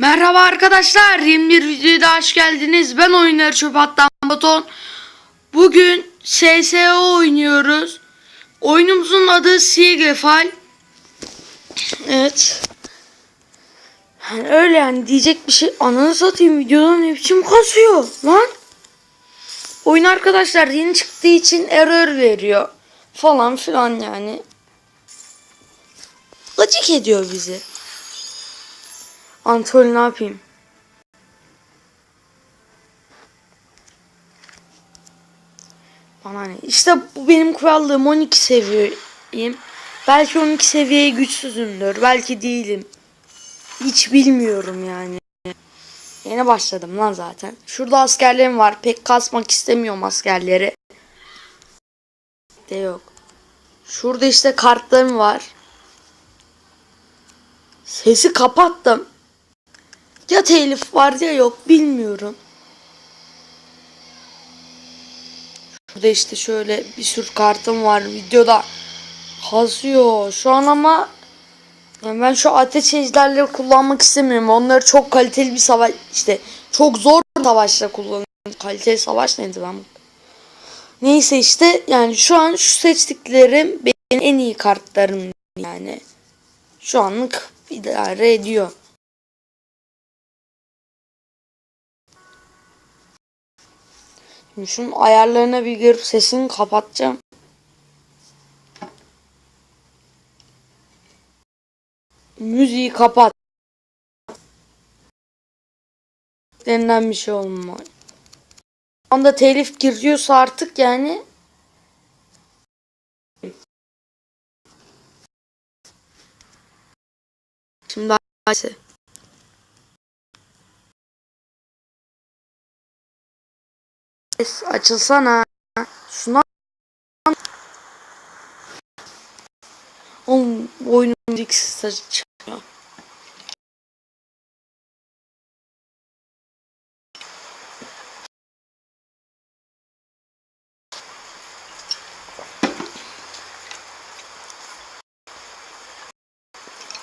Merhaba arkadaşlar. 21 videoya hoş geldiniz. Ben oyunları çöp attan baton. Bugün SSO oynuyoruz. Oyunumuzun adı Siegefall. Evet. Yani öyle yani diyecek bir şey. Ananı satayım videodan ne biçim kasıyor lan. Oyun arkadaşlar yeni çıktığı için error veriyor. Falan filan yani. Gıcık ediyor bizi. Antol ne yapayım? Bana ne? İşte bu benim krallığım 12 seviyeyim. Belki 12 seviyeye güçsüzümdür. Belki değilim. Hiç bilmiyorum yani. Yeni başladım lan zaten. Şurada askerlerim var. Pek kasmak istemiyorum askerleri. De yok. Şurada işte kartlarım var. Sesi kapattım. Ya telif var ya yok bilmiyorum. Şurada işte şöyle bir sürü kartım var videoda. Kasıyor şu an ama ben şu ateş ejderleri kullanmak istemiyorum. Onları çok kaliteli bir savaş işte çok zor savaşla kullanıyorum. Kaliteli savaş neydi ben? Neyse işte yani şu an şu seçtiklerim benim en iyi kartlarım yani. Şu anlık idare ediyor. Şunun ayarlarına bir girip sesini kapatacağım. Müziği kapat. Denilen bir şey olmuyor. Şu anda telif giriyorsa artık yani Şimdi Ayşe. Açılsana. Şuna Oğlum oyunun müzik sesi çıkıyor.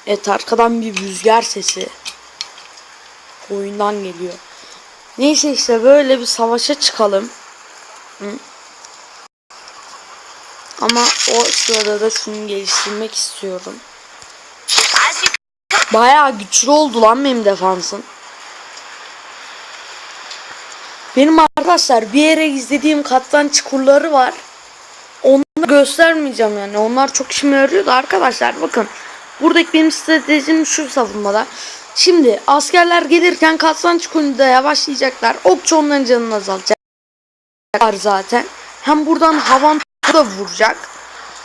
Evet arkadan bir rüzgar sesi oyundan geliyor. Neyse işte böyle bir savaşa çıkalım. Hı. Ama o sırada da şunu geliştirmek istiyorum. Bayağı güçlü oldu lan benim defansım. Benim arkadaşlar bir yere izlediğim katlan çukurları var. Onları göstermeyeceğim yani. Onlar çok işime yarıyordu arkadaşlar. Bakın. Buradaki benim stratejim şu savunmada. Şimdi askerler gelirken katlan çukurunda yavaşlayacaklar. Okçu onların canını azaltacak zaten. Hem buradan havan da vuracak.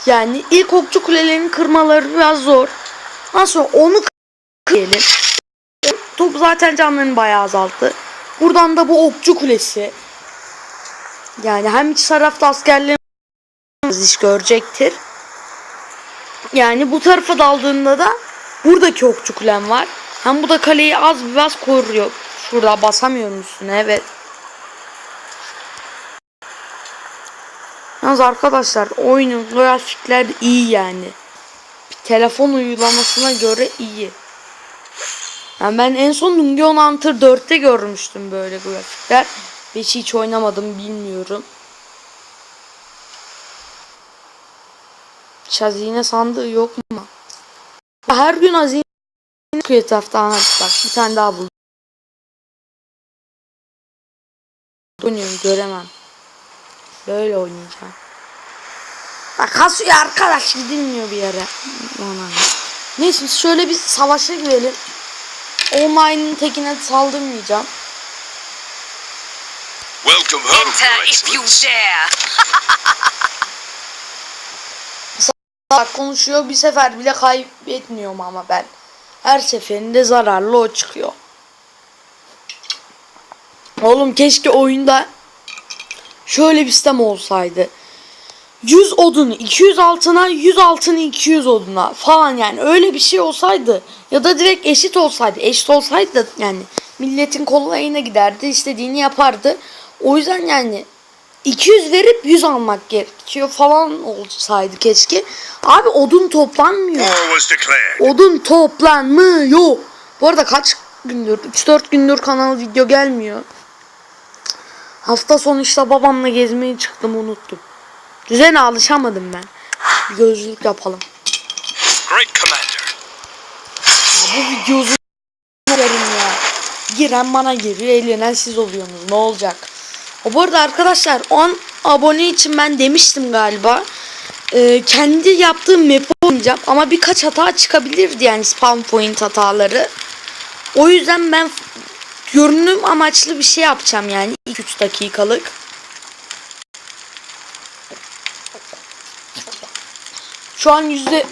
Yani ilk okçu kulelerini kırmaları biraz zor. Sonra onu kıralım. Top zaten canlarını bayağı azalttı. Buradan da bu okçu kulesi. Yani hem iç tarafta askerlerimiz iş görecektir. Yani bu tarafa daldığında da buradaki okçu kulem var. Hem bu da kaleyi az biraz koruyor. Şurada basamıyorum üstüne evet. Yalnız arkadaşlar oyunun grafikler iyi yani. Bir telefon uygulamasına göre iyi. Yani ben en son Dungeon Hunter 4'te görmüştüm böyle grafikler. Hiç hiç oynamadım bilmiyorum. Hazine sandığı yok mu? Her gün hazine çıkıyor etrafta. Ha, bak bir tane daha buldum. Oynuyorum göremem. Böyle oynayacağım. Bak kasıyor arkadaş gidilmiyor bir yere. Aman. Neyse şöyle bir savaşa girelim. Online'ın tekine saldırmayacağım. Welcome home, Enter if you dare. Bak konuşuyor bir sefer bile kaybetmiyorum ama ben. Her seferinde zararlı o çıkıyor. Oğlum keşke oyunda şöyle bir sistem olsaydı. 100 odunu 200 altına 100 altını 200 oduna falan yani öyle bir şey olsaydı ya da direkt eşit olsaydı eşit olsaydı yani milletin kolayına giderdi istediğini yapardı o yüzden yani 200 verip 100 almak gerekiyor falan olsaydı keşke abi odun toplanmıyor odun toplanmıyor bu arada kaç gündür 3-4 gündür kanal video gelmiyor. Hafta sonu işte babamla gezmeye çıktım unuttum. Düzene alışamadım ben. Bir gözlük yapalım. Great Commander. Ya bu video uzun ya. Giren bana giriyor, eğlenen siz oluyorsunuz. Ne olacak? Bu arada arkadaşlar 10 abone için ben demiştim galiba. Ee, kendi yaptığım map'i oynayacağım ama birkaç hata çıkabilirdi yani spawn point hataları. O yüzden ben görünüm amaçlı bir şey yapacağım yani 2-3 dakikalık. Şu an yüzde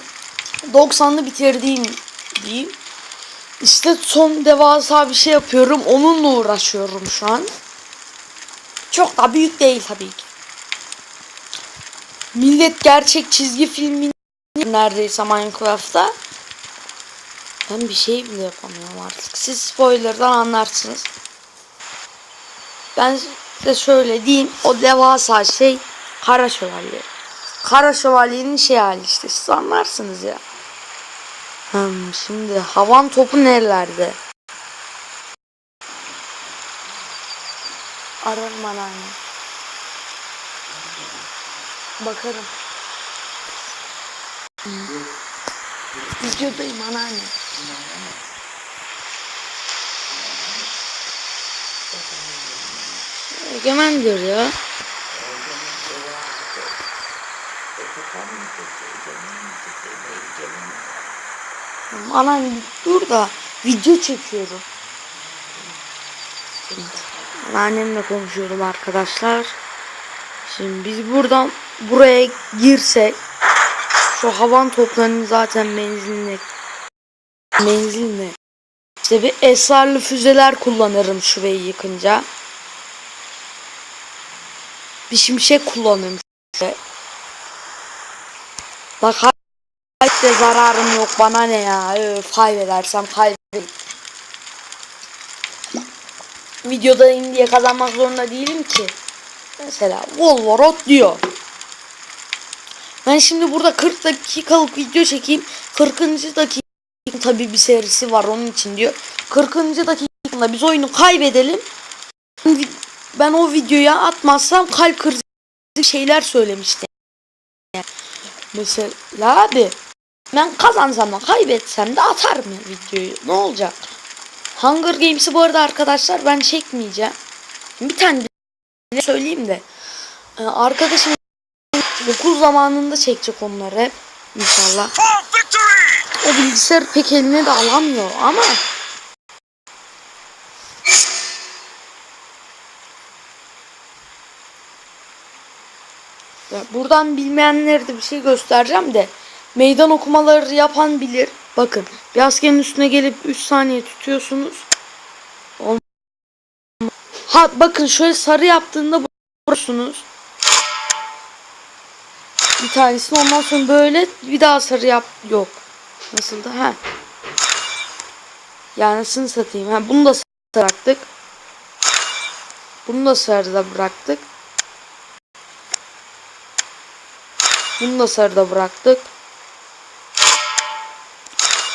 90'lı bitirdiğim diyeyim. İşte son devasa bir şey yapıyorum. Onunla uğraşıyorum şu an. Çok da büyük değil tabii ki. Millet gerçek çizgi filmi neredeyse Minecraft'ta. Ben bir şey bile yapamıyorum artık. Siz spoiler'dan anlarsınız. Ben size şöyle diyeyim. O devasa şey Kara Şövalye. Kara Şövalye'nin şey hali işte. Siz anlarsınız ya. Hmm, şimdi havan topu nerelerde? Ararım anneanne. Bakarım. Videodayım anneanne. Egemendir ya. Anneanne dur da video çekiyorum. Anneannemle konuşuyorum arkadaşlar. Şimdi biz buradan buraya girsek şu havan toplarının zaten menziline menziline işte bir esrarlı füzeler kullanırım şurayı yıkınca. Bir şimşek kullanırım işte. Bak de zararım yok bana ne ya. Öf, kaybedersem kaybederim. Videodayım diye kazanmak zorunda değilim ki. Mesela Wolverot diyor. Ben şimdi burada 40 dakikalık video çekeyim. 40. dakika tabi bir serisi var onun için diyor. 40. dakikada biz oyunu kaybedelim. Ben o videoya atmazsam kalp krizi şeyler söylemişti. Mesela abi ben kazansam da kaybetsem de atarım videoyu. Ne olacak? Hunger Games'i bu arada arkadaşlar ben çekmeyeceğim. Bir tane de söyleyeyim de. Ee, arkadaşım okul zamanında çekecek onları inşallah. O bilgisayar pek eline de alamıyor ama buradan bilmeyenlere de bir şey göstereceğim de meydan okumaları yapan bilir. Bakın bir askerin üstüne gelip 3 saniye tutuyorsunuz. Ha bakın şöyle sarı yaptığında vurursunuz. Bir tanesini ondan sonra böyle bir daha sarı yap yok. Nasıldı? Ha. Yani nasıl satayım? Ha bunu da bıraktık. Bunu da sarıda bıraktık. Bunu da sarıda bıraktık.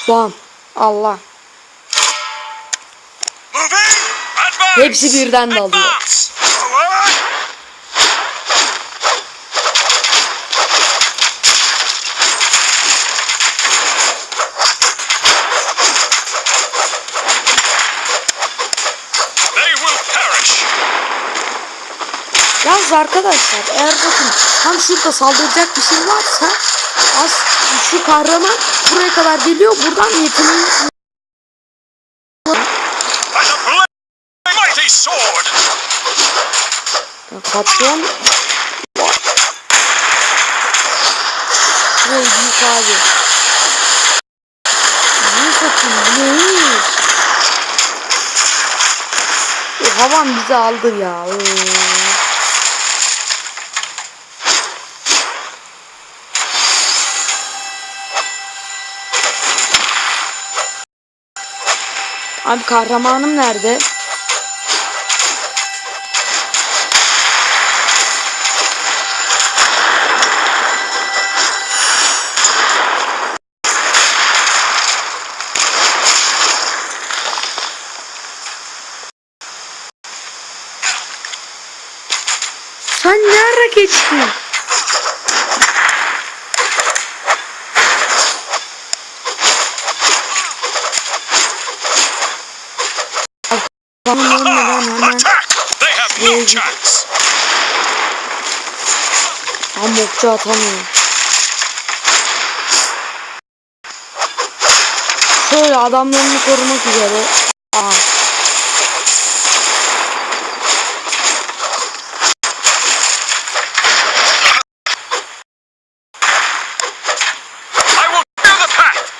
Bam. Allah. Hepsi birden de arkadaşlar eğer bakın tam şurada saldıracak bir şey varsa az şu kahraman buraya kadar geliyor buradan yeteneği! Patron Burayı büyük abi Ne satayım ne Bu havan bizi aldı ya Oo. Abi kahramanım nerede? Sen ne ara geçtin? Chance. tam okçu atamıyor. Şöyle adamlarını korumak üzere. Aa. I will clear the path.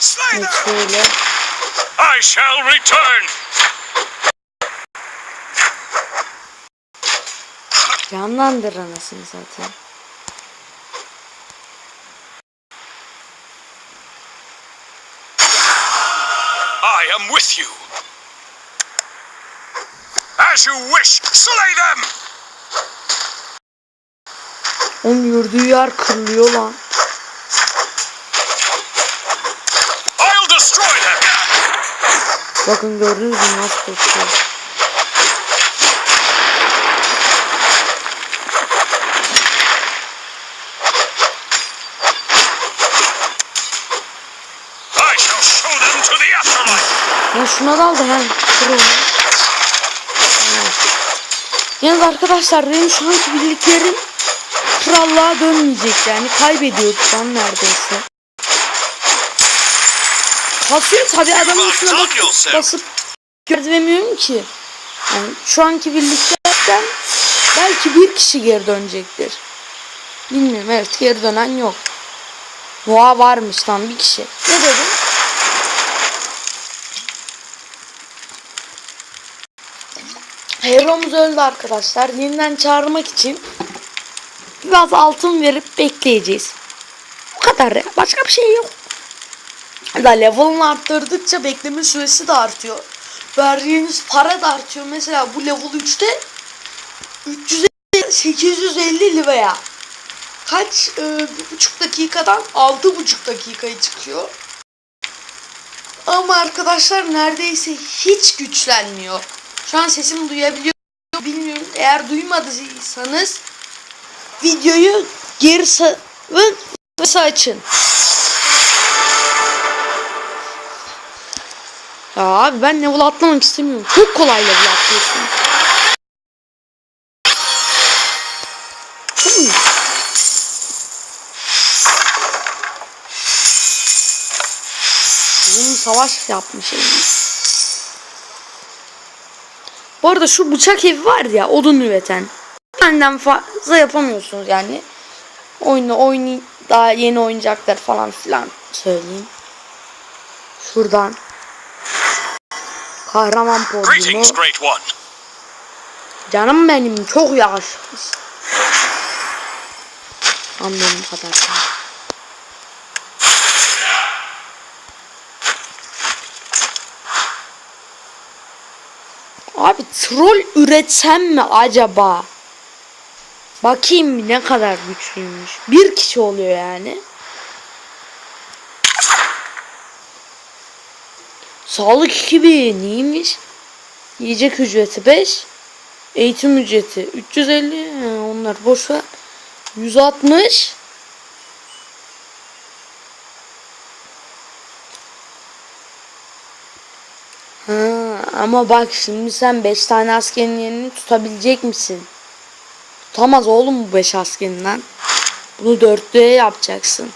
Slay Evet, them! Şöyle. I shall return. Canlandır anasını zaten. I am with you. As you wish, slay them! Onun yürüdüğü yer kırılıyor lan. Bakın gördünüz mü nasıl koşuyor. Ya şuna dal da hem kır onu. Evet. Yalnız arkadaşlar benim şu anki birliklerim krallığa dönmeyecek yani kaybediyorduk şu an neredeyse. Kasıyor tabi adamın üstüne basıp, basıp göremiyorum ki. Yani şu anki birliklerden belki bir kişi geri dönecektir. Bilmiyorum evet geri dönen yok. Noah varmış lan bir kişi. Ne dedim? Hero'muz öldü arkadaşlar. Yeniden çağırmak için biraz altın verip bekleyeceğiz. Bu kadar ya. Başka bir şey yok. Da level'ını arttırdıkça bekleme süresi de artıyor. Verdiğiniz para da artıyor. Mesela bu level 3'te 350 850 liraya kaç e, bir buçuk dakikadan altı buçuk dakikaya çıkıyor. Ama arkadaşlar neredeyse hiç güçlenmiyor. Şu an sesimi duyabiliyor bilmiyorum. Eğer duymadıysanız videoyu geri savın ve açın. Ya abi ben level atlamak istemiyorum. Çok kolay level atlıyorsun. Uzun savaş yapmışım. Bu arada şu bıçak evi var ya odun üreten. Benden fazla yapamıyorsunuz yani. Oyunu oynay daha yeni oyuncaklar falan filan söyleyeyim. Şuradan. Kahraman podyumu. Canım benim çok yakışmış. Anladığım kadar. Abi troll üretsem mi acaba? Bakayım ne kadar güçlüymüş. Bir kişi oluyor yani. Sağlık 2000 neymiş? Yiyecek ücreti 5. Eğitim ücreti 350. He, onlar boş ver. 160. Ha, ama bak şimdi sen 5 tane askerin yerini tutabilecek misin? Tutamaz oğlum bu 5 askerinden. Bunu dörtlüğe yapacaksın.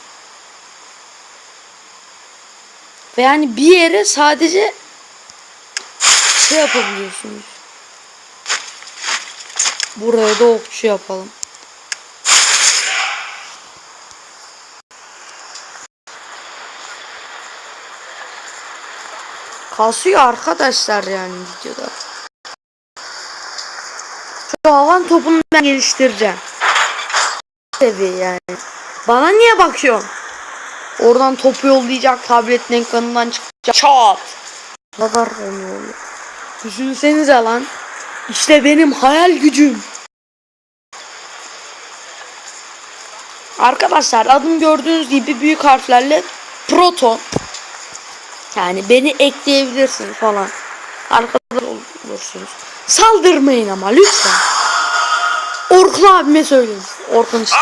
Ve yani bir yere sadece şey yapabiliyorsunuz. Buraya da okçu yapalım. Kasıyor arkadaşlar yani videoda. Şu havan topunu ben geliştireceğim. Seviye yani. Bana niye bakıyorsun? Oradan topu yollayacak tabletin ekranından çıkacak. Çat. Kadar önemli. Düşünsenize lan. İşte benim hayal gücüm. Arkadaşlar adım gördüğünüz gibi büyük harflerle Proton. Yani beni ekleyebilirsiniz falan. Arkadaş olursunuz. Saldırmayın ama lütfen. Orkun abime söyleyin. Orkun işte.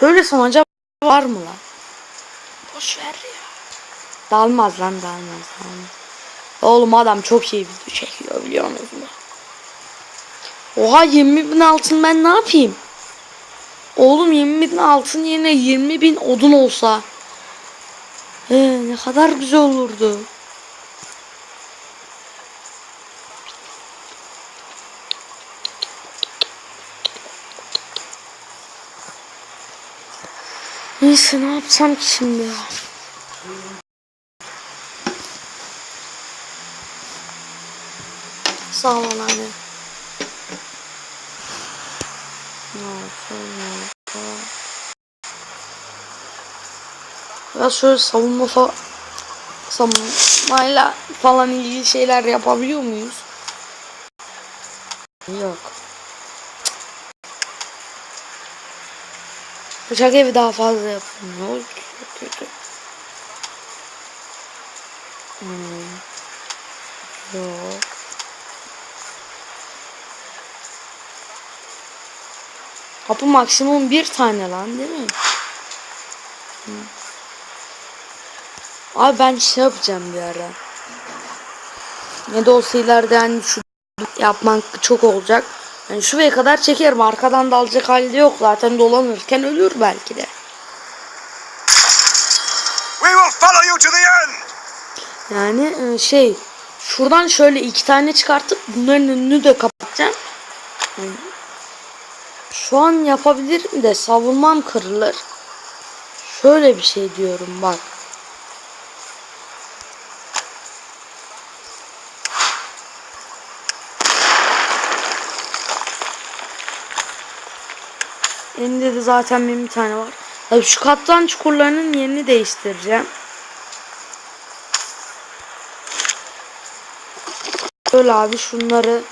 Söylesen acaba var mı lan? Boş ver ya. Dalmaz lan dalmaz dalmaz. Oğlum adam çok iyi video çekiyor biliyor musun? Oha 20 bin altın ben ne yapayım? Oğlum 20 bin altın yerine 20 bin odun olsa. Ee, ne kadar güzel olurdu. Neyse ne yapsam ki şimdi ya? Sağ ol anne. Ne olsun ne olsun. Ya şöyle savunma fa savunmayla falan ilgili şeyler yapabiliyor muyuz? Yok. Bıçak evi daha fazla yapılmıyor. Hmm. Kapı maksimum bir tane lan değil mi? Hı. Abi ben şey yapacağım bir ara. Ne de olsa ileride yani şu yapmak çok olacak. Yani şuraya kadar çekerim. Arkadan dalacak halde yok. Zaten dolanırken ölür belki de. We will follow you to the end! Yani e, şey şuradan şöyle iki tane çıkartıp bunların önünü de kapatacağım. Yani şu an yapabilirim de savunmam kırılır. Şöyle bir şey diyorum bak. Elimde de zaten benim bir tane var. Tabii şu katlan çukurlarının yerini değiştireceğim. Böyle abi şunları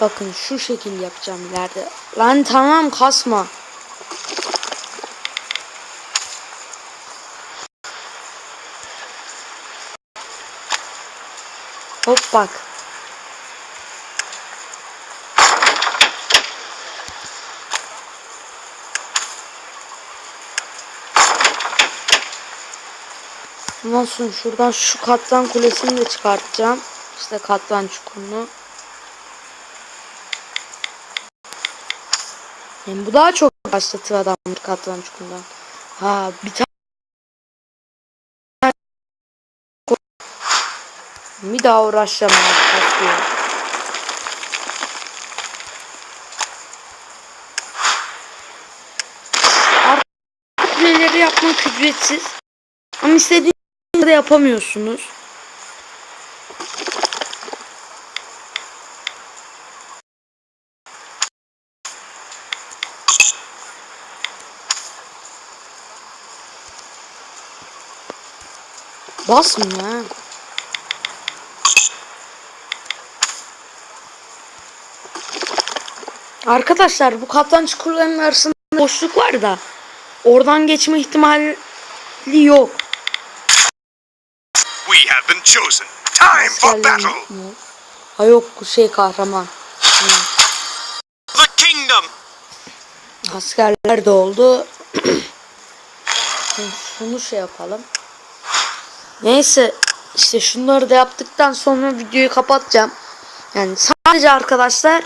Bakın şu şekil yapacağım ileride. Lan tamam kasma. Hop bak. Sonra şuradan şu katlan kulesini de çıkartacağım. İşte katlan çukurunu. Yani bu daha çok başlatır adamları katlan çukurundan. Ha bir tane bir daha uğraşacağım. Kuleleri yapmak ücretsiz. Ama istediğiniz de yapamıyorsunuz. Basmıyor ha. Arkadaşlar bu kaptan çukurlarının arasında boşluk var da oradan geçme ihtimali yok. Have been chosen. Time for battle! Ha yok şey kahraman. The kingdom! Askerler de oldu. Şunu şey yapalım. Neyse işte şunları da yaptıktan sonra videoyu kapatacağım. Yani sadece arkadaşlar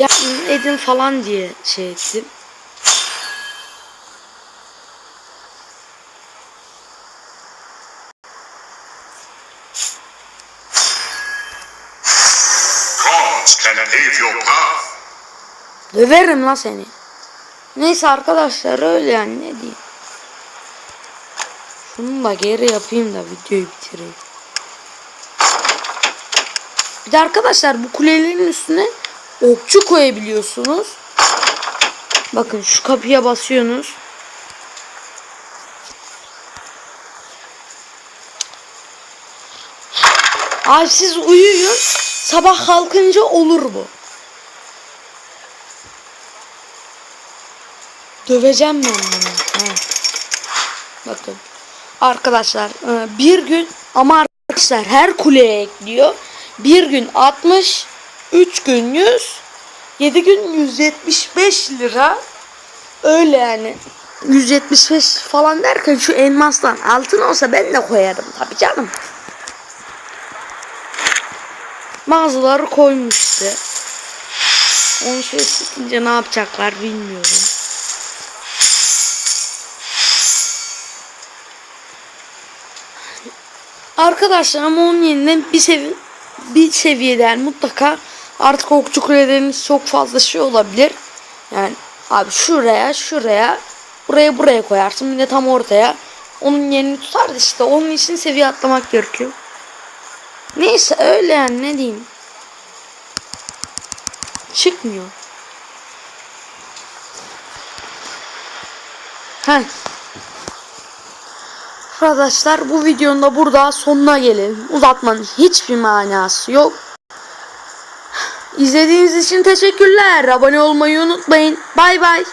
yardım edin falan diye şey ettim. Can pave your path. Döverim la seni. Neyse arkadaşlar öyle yani ne diyeyim. Şunu da geri yapayım da videoyu bitireyim. Bir de arkadaşlar bu kulelerin üstüne okçu koyabiliyorsunuz. Bakın şu kapıya basıyorsunuz. Abi siz uyuyun. Sabah kalkınca olur bu. Döveceğim ben bunu. Ha. Bakın. Arkadaşlar e, bir gün ama arkadaşlar her kuleye ekliyor. Bir gün 60, 3 gün 100, 7 gün 175 lira. Öyle yani. 175 falan derken şu elmastan altın olsa ben de koyarım tabi canım. Bazıları koymuş işte. Onu şöyle sıkınca ne yapacaklar bilmiyorum. Arkadaşlar ama onun yerine bir sevi bir seviyeden mutlaka artık okçu kuleleriniz çok fazla şey olabilir. Yani abi şuraya şuraya buraya buraya koyarsın bir de tam ortaya onun yerini tutar işte onun için seviye atlamak gerekiyor. Neyse öyle yani ne diyeyim. Çıkmıyor. Heh. Arkadaşlar bu videonun da burada sonuna gelelim. Uzatmanın hiçbir manası yok. İzlediğiniz için teşekkürler. Abone olmayı unutmayın. Bay bay.